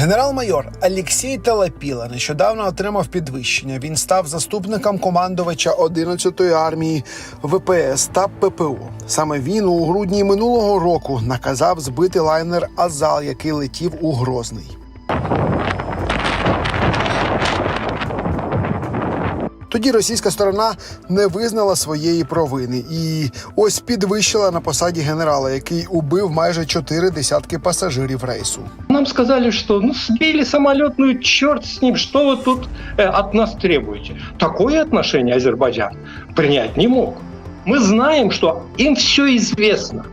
Генерал-майор Алексій Талапіла нещодавно отримав підвищення. Він став заступником командувача 11-ї армії ВПС та ППО. Саме він у грудні минулого року наказав збити лайнер Азал, який летів у Грозний. Тоді російська сторона не визнала своєї провини і ось підвищила на посаді генерала, який убив майже чотири десятки пасажирів рейсу. Нам сказали, что ну сбили самолет, ну и черт с ним, что вы тут э, от нас требуете? Такое отношение Азербайджан принять не мог. Мы знаем, что им все известно.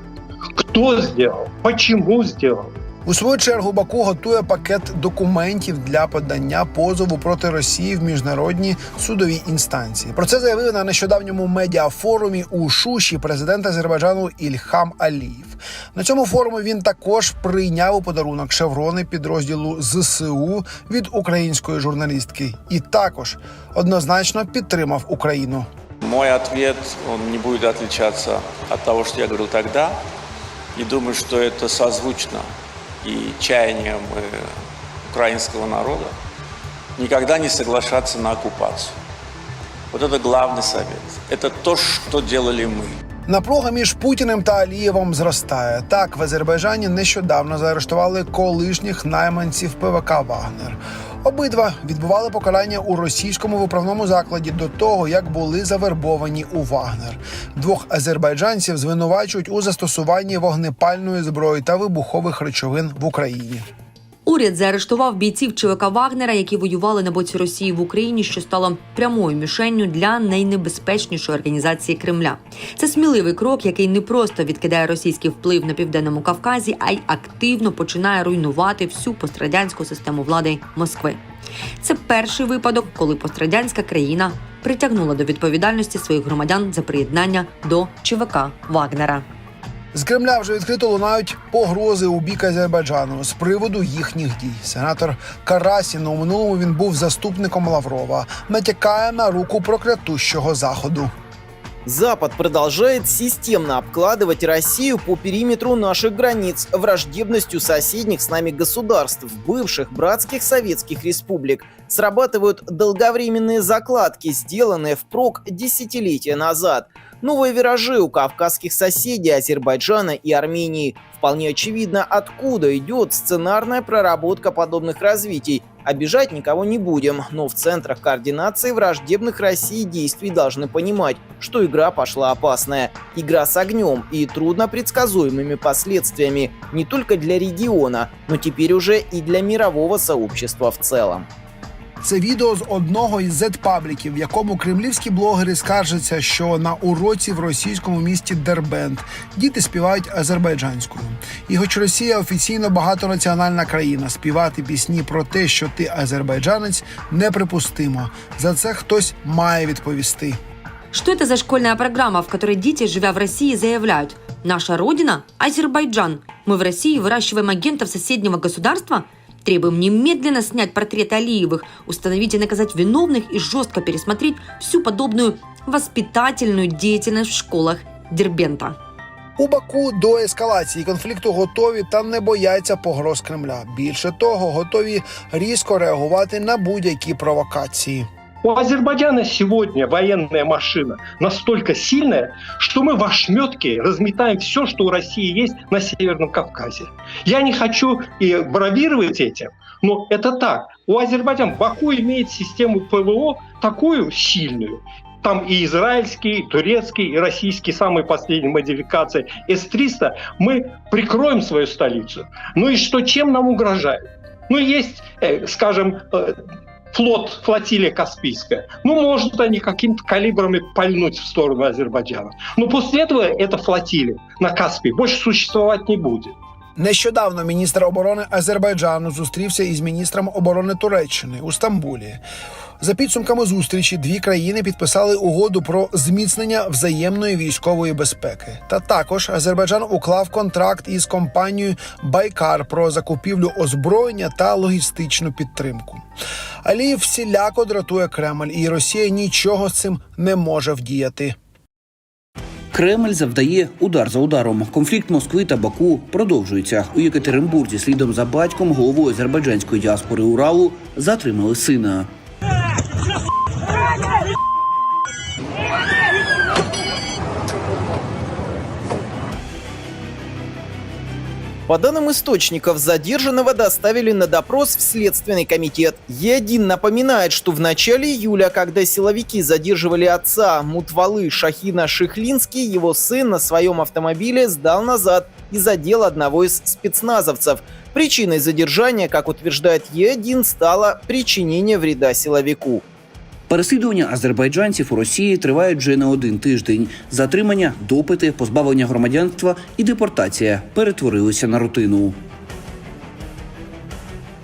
Кто сделал, почему сделал. У свою чергу Баку готує пакет документів для подання позову проти Росії в міжнародні судові інстанції. Про це заявив на нещодавньому медіафорумі у Шуші президент Азербайджану Ільхам Аліїв. На цьому форумі він також прийняв у подарунок шеврони підрозділу ЗСУ від української журналістки і також однозначно підтримав Україну. Мой ответ, он не будет отличаться от того, что я говорил тогда. И думаю, что это созвучно и чаяниям э, украинского народа никогда не соглашаться на оккупацию. Вот это главный совет. Это то, что делали мы. Напруга між Путіним та Алієвом зростає. Так в Азербайджані нещодавно заарештували колишніх найманців ПВК Вагнер. Обидва відбували покарання у російському виправному закладі до того, як були завербовані у Вагнер. Двох азербайджанців звинувачують у застосуванні вогнепальної зброї та вибухових речовин в Україні. Уряд заарештував бійців ЧВК Вагнера, які воювали на боці Росії в Україні, що стало прямою мішенню для найнебезпечнішої організації Кремля. Це сміливий крок, який не просто відкидає російський вплив на південному Кавказі, а й активно починає руйнувати всю пострадянську систему влади Москви. Це перший випадок, коли пострадянська країна притягнула до відповідальності своїх громадян за приєднання до ЧВК Вагнера. З Кремля вже відкрито лунають погрози у бік Азербайджану з приводу їхніх дій. Сенатор Карасін у минулому він був заступником Лаврова. Натякає на руку проклятущого заходу. Запад продолжает системно обкладывать Россию по периметру наших границ враждебностью соседних с нами государств, бывших братских советских республик. Срабатывают долговременные закладки, сделанные впрок десятилетия назад. Новые виражи у кавказских соседей Азербайджана и Армении. Вполне очевидно, откуда идет сценарная проработка подобных развитий. Обижать никого не будем, но в центрах координации враждебных России действий должны понимать, что игра пошла опасная. Игра с огнем и трудно предсказуемыми последствиями не только для региона, но теперь уже и для мирового сообщества в целом. Це відео з одного із Z-пабліків, в якому кремлівські блогери скаржаться, що на уроці в російському місті Дербент діти співають азербайджанською. І хоч Росія офіційно багатонаціональна країна, співати пісні про те, що ти азербайджанець, неприпустимо. За це хтось має відповісти. Что это за школьная программа, в которой дети, живя в России, заявляют «Наша родина – Азербайджан. Мы в России выращиваем агентов соседнего государства? Требуем немедленно снять портреты Алиевых, установить и наказать виновных и жестко пересмотреть всю подобную воспитательную деятельность в школах Дербента». У Баку до ескалації конфлікту готові та не бояться погроз Кремля. Більше того, готові різко реагувати на будь-які провокації. У Азербайджана сегодня военная машина настолько сильная, что мы в ошметке разметаем все, что у России есть на Северном Кавказе. Я не хочу и бравировать этим, но это так. У Азербайджана Баку имеет систему ПВО такую сильную, там и израильский, и турецкий, и российский, самой последней модификации С-300, мы прикроем свою столицу. Ну и что, чем нам угрожает? Ну, есть, э, скажем, э, флот, флотилия Каспийская. Ну, может, они каким-то калибрами пальнуть в сторону Азербайджана. Но после этого эта флотилия на Каспии больше существовать не будет. Нещодавно міністр оборони Азербайджану зустрівся із міністром оборони Туреччини у Стамбулі. За підсумками зустрічі дві країни підписали угоду про зміцнення взаємної військової безпеки. Та також Азербайджан уклав контракт із компанією Байкар про закупівлю озброєння та логістичну підтримку. Алієв всіляко дратує Кремль, і Росія нічого з цим не може вдіяти. Кремль завдає удар за ударом. Конфлікт Москви та Баку продовжується. У Єкатеринбурзі слідом за батьком головою азербайджанської діаспори Уралу затримали сина. По данным источников, задержанного доставили на допрос в Следственный комитет. Е1 напоминает, что в начале июля, когда силовики задерживали отца Мутвалы Шахина Шихлинский, его сын на своем автомобиле сдал назад и задел одного из спецназовцев. Причиной задержания, как утверждает Е1, стало причинение вреда силовику. Переслідування азербайджанців у Росії тривають вже не один тиждень. Затримання, допити, позбавлення громадянства і депортація перетворилися на рутину.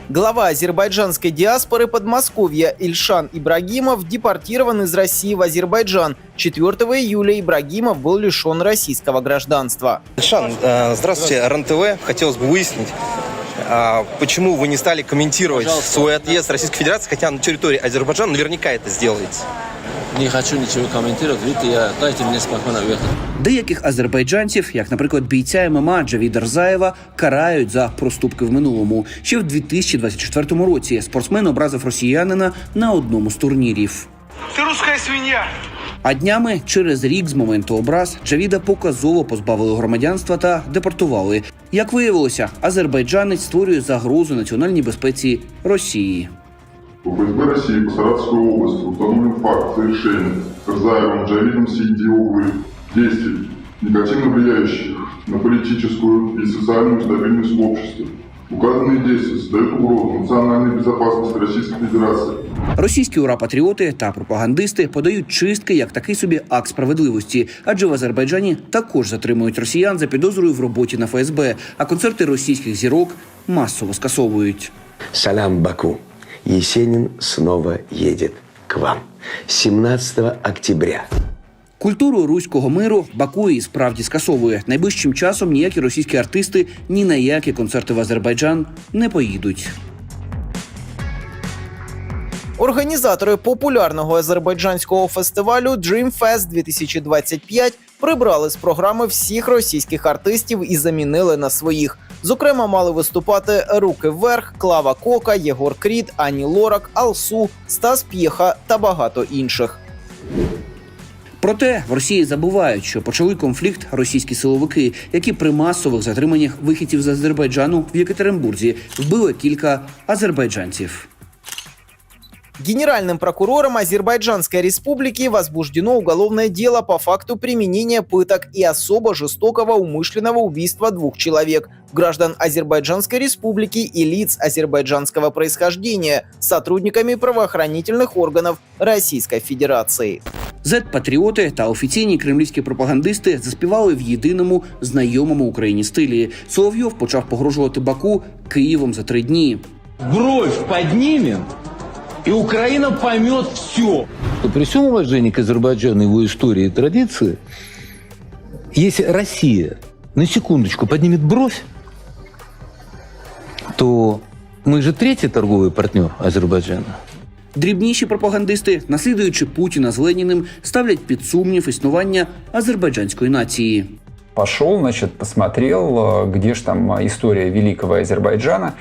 Глава азербайджанской диаспоры Подмосковья Ильшан Ибрагимов депортирован из России в Азербайджан. 4 июля Ибрагимов был лишен российского гражданства. Шан, э, здравствуйте, РНТВ. Хотелось бы выяснить, а, почему вы не стали комментировать свой отъезд в Российской Федерации, хотя на территории Азербайджана наверняка это сделаете. Не хочу ничего комментировать. Видите, я, дайте мне спокойно уехать. Деяких азербайджанців, як, наприклад, бійця ММА Джавіда Рзаєва, карають за проступки в минулому. Ще в 2024 році спортсмен образив росіянина на одному з турнірів. Ты русская свинья! А днями через рік з моменту образ Джавіда показово позбавили громадянства та депортували. Як виявилося, азербайджанець створює загрозу національній безпеці Росії. ФСБ России по Саратовской области установлен факт совершения Карзаевым Джавидом Синдиоглы действий, негативно влияющих на политическую и социальную стабильность общества. Указанные действия создают угрозу национальной безопасности Российской Федерации, Російські ура-патріоти та пропагандисти подають чистки як такий собі акт справедливості, адже в Азербайджані також затримують росіян за підозрою в роботі на ФСБ, а концерти російських зірок масово скасовують. Салям Баку. Есенин снова едет к вам. 17 октября. Культуру руського миру Баку і справді скасовує. Найближчим часом ніякі російські артисти ні на які концерти в Азербайджан не поїдуть. Організатори популярного азербайджанського фестивалю Dreamfest 2025 прибрали з програми всіх російських артистів і замінили на своїх. Зокрема, мали виступати Руки Вверх, Клава Кока, Єгор Кріт, Ані Лорак, Алсу, Стас П'єха та багато інших. Проте в Росії забувають, що почали конфлікт російські силовики, які при масових затриманнях вихідців з Азербайджану в Єкатеринбурзі вбили кілька азербайджанців. Генеральным прокурором Азербайджанской республики возбуждено уголовное дело по факту применения пыток и особо жестокого умышленного убийства двух человек, граждан Азербайджанской республики и лиц азербайджанского происхождения, сотрудниками правоохранительных органов Российской Федерации. Зет-патріоти та офіційні кремлівські пропагандисти заспівали в єдиному знайомому Україні стилі. Соловйов почав погрожувати Баку Києвом за три дні. Бровь поднимем, и Украина поймет все. При всем уважении к Азербайджану, его истории и традиции, если Россия на секундочку поднимет бровь, то мы же третий торговый партнер Азербайджана. Дрібніші пропагандисти, наслідуючи Путіна з Леніним, ставлять під сумнів існування азербайджанської нації. Пошел, значит, посмотрел, э, где же там история великого Азербайджана,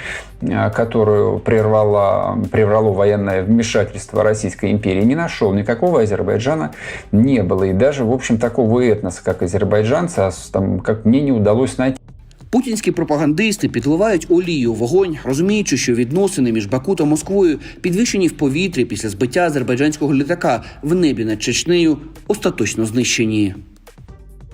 э, которую прервало, прервало военное вмешательство Российской империи. Не нашел, никакого Азербайджана не было. И даже, в общем, такого этноса, как азербайджанцы, а с- там, как мне не удалось найти. Путінські пропагандисти підливають олію в вогонь, розуміючи, що відносини між Баку та Москвою підвищені в повітрі після збиття азербайджанського літака в небі над Чечнею, остаточно знищені.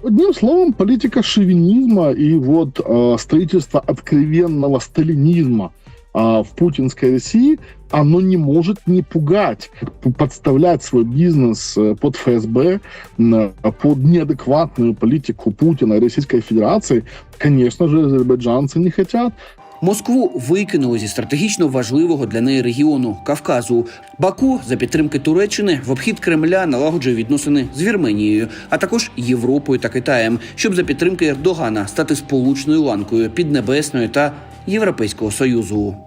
Одним словом, политика шовинизма и вот э, строительство откровенного сталинизма э, в путинской России, оно не может не пугать, подставлять свой бизнес э, под ФСБ, м, под неадекватную политику Путина и Российской Федерации, конечно же, азербайджанцы не хотят. Москву викинули зі стратегічно важливого для неї регіону Кавказу. Баку за підтримки Туреччини в обхід Кремля налагоджує відносини з Вірменією, а також Європою та Китаєм, щоб за підтримки Ердогана стати сполучною ланкою Піднебесної та Європейського союзу.